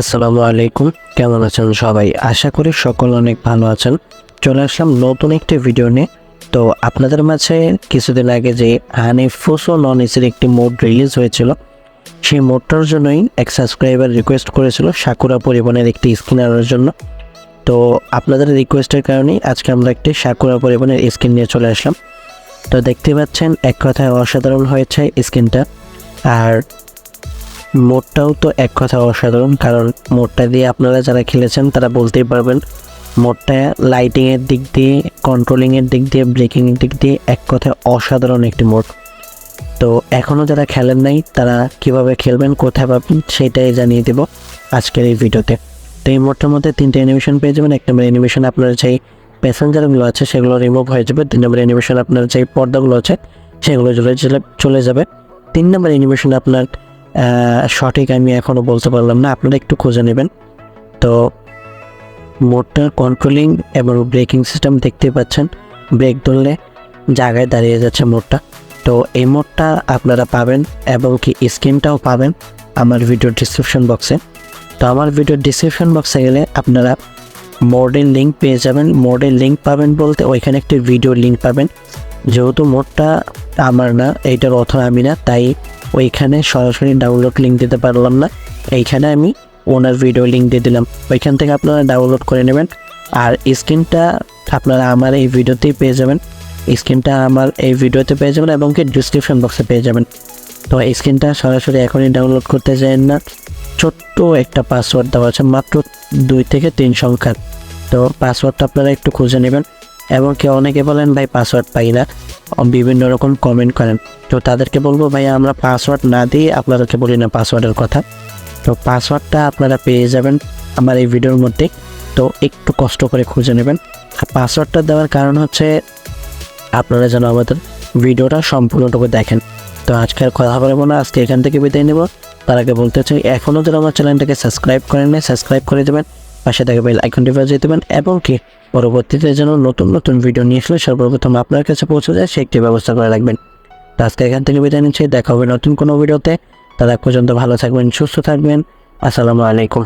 আসসালামু আলাইকুম। কেমন আছেন সবাই? আশা করি সকল অনেক ভালো আছেন। চলে আসলাম নতুন একটি ভিডিও নিয়ে। তো আপনাদের মাঝে কিছুদিন আগে যে হানি ফুসো নন এসির একটি মোড রিলিজ হয়েছিল, সেই মোডটার জন্যই এক সাবস্ক্রাইবার রিকোয়েস্ট করেছিল সাকুরা পরিবহনের একটি স্ক্রিন আনার জন্য। তো আপনাদের রিকোয়েস্টের কারণেই আজকে আমরা একটি সাকুরা পরিবহনের স্ক্রিন নিয়ে চলে আসলাম। তো দেখতে পাচ্ছেন, এক কথায় অসাধারণ হয়েছে স্ক্রিনটা আর মোডটাও তো এক কথা অসাধারণ, কারণ মোডটা দিয়ে আপনারা যারা খেলেছেন তারা বলতেই পারবেন মোডটা লাইটিংয়ের দিক দিয়ে কন্ট্রোলিংয়ের দিক দিয়ে ব্রেকিংয়ের দিক দিয়ে এক কথায় অসাধারণ একটি মোড তো এখনও যারা খেলেন নাই, তারা কীভাবে খেলবেন, কোথায় পাবেন, সেটাই জানিয়ে দেব আজকের এই ভিডিওতে। তো এই মোডটার মধ্যে তিনটে অ্যানিমেশন পেয়ে যাবেন এক নম্বর অ্যানিমেশন আপনার যেই প্যাসেঞ্জারগুলো আছে, সেগুলো রিমুভ হয়ে যাবে, দুই নম্বর অ্যানিমেশন আপনার যেই পর্দাগুলো আছে, সেগুলো চলে চলে- যাবে, তিন নম্বর অ্যানিমেশন আপনার সঠিক আমি এখনও বলতে পারলাম না, আপনারা একটু খুঁজে নেবেন। তো মোটটার কন্ট্রোলিং এবং ব্রেকিং সিস্টেম দেখতে পাচ্ছেন ব্রেক ধরলে জায়গায় দাঁড়িয়ে যাচ্ছে মোটটা তো এই মোডটা আপনারা পাবেন এবং কি স্ক্রিনটাও পাবেন আমার ভিডিওর ডিসক্রিপশন বক্সে তো আমার ভিডিওর ডিসক্রিপশন বক্সে গেলে আপনারা মোডের লিঙ্ক পেয়ে যাবেন। মোডের লিঙ্ক পাবেন বলতে ওইখানে একটি ভিডিও লিঙ্ক পাবেন। যেহেতু মোডটা আমার না, এইটার অথর আমি না, তাই ওইখানে সরাসরি ডাউনলোড লিঙ্ক দিতে পারলাম না। এইখানে আমি ওনার ভিডিও লিঙ্ক দিয়ে দিলাম। ওইখান থেকে আপনারা ডাউনলোড করে নেবেন। আর স্ক্রিনটা আপনারা আমার এই ভিডিওতেই পেয়ে যাবেন। স্ক্রিনটা আমার এই ভিডিওতে পেয়ে যাবেন এবং কি ডিসক্রিপশন বক্সে পেয়ে যাবেন। তো স্ক্রিনটা সরাসরি এখনই ডাউনলোড করতে চান না। ছোট্ট একটা পাসওয়ার্ড দেওয়া আছে, মাত্র দুই থেকে তিন সংখ্যার। তো পাসওয়ার্ডটা আপনারা একটু খুঁজে নেবেন। এবং কি অনেকে বলেন, ভাই পাসওয়ার্ড পাই না। বিভিন্ন রকম কমেন্ট করেন। তো তাদেরকে বলব ভাই আমরা পাসওয়ার্ড না দিয়ে আপনাদেরকে বলি না পাসওয়ার্ডের কথা। তো পাসওয়ার্ডটা আপনারা পেয়ে যাবেন আমার এই ভিডিওর মধ্যে। তো একটু কষ্ট করে খুঁজে নেবেন। আর পাসওয়ার্ডটা দেওয়ার কারণ হচ্ছে, আপনারা যেন আমাদের ভিডিওটা সম্পূর্ণটুকু দেখেন। তো আজকে আর কথা বলব না, আজকে এখান থেকে বিদায় নেব। তার আগে বলতে চাই এখনও যারা আমার চ্যানেলটাকে সাবস্ক্রাইব করেন সাবস্ক্রাইব করে দেবেন। পাশে থাকা বেল আইকনটি বাজিয়ে দেবেন এবং কি পরবর্তীতে যেন নতুন নতুন ভিডিও নিয়ে আসলে সর্বপ্রথম আপনার কাছে পৌঁছে যায়, সে একটি ব্যবস্থা করে রাখবেন। তো আজকে এখান থেকে বিদায় নিচ্ছি, দেখা হবে নতুন কোনো ভিডিওতে। তারা পর্যন্ত ভালো থাকবেন, সুস্থ থাকবেন। আসসালামু আলাইকুম।